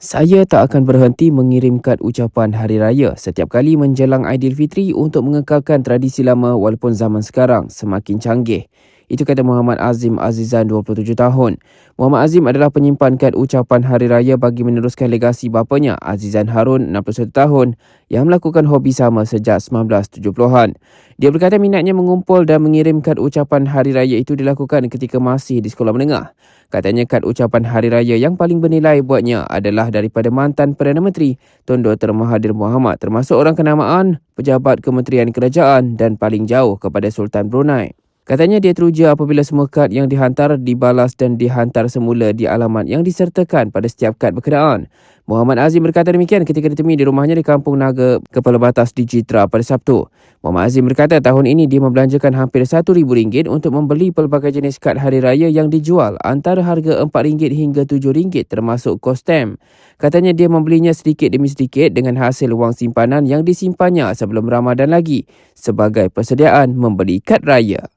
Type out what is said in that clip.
Saya tak akan berhenti mengirim kad ucapan Hari Raya setiap kali menjelang Aidilfitri untuk mengekalkan tradisi lama walaupun zaman sekarang semakin canggih. Itu kata Muhammad Azim Azizan 27 tahun. Muhammad Azim adalah penyimpan kad ucapan Hari Raya bagi meneruskan legasi bapanya Azizan Harun 61 tahun yang melakukan hobi sama sejak 1970-an. Dia berkata minatnya mengumpul dan mengirim kad ucapan Hari Raya itu dilakukan ketika masih di sekolah menengah. Katanya kad ucapan Hari Raya yang paling bernilai buatnya adalah daripada mantan Perdana Menteri Tun Dr. Mahathir Mohamad termasuk orang kenamaan, pejabat kementerian kerajaan dan paling jauh kepada Sultan Brunei. Katanya dia teruja apabila semua kad yang dihantar dibalas dan dihantar semula di alamat yang disertakan pada setiap kad berkenaan. Muhammad Azim berkata demikian ketika ditemui di rumahnya di Kampung Naga, Kepala Batas di Jitra pada Sabtu. Muhammad Azim berkata tahun ini dia membelanjakan hampir RM1,000 untuk membeli pelbagai jenis kad hari raya yang dijual antara harga RM4 hingga RM7 termasuk kos stem. Katanya dia membelinya sedikit demi sedikit dengan hasil wang simpanan yang disimpannya sebelum Ramadan lagi sebagai persediaan membeli kad raya.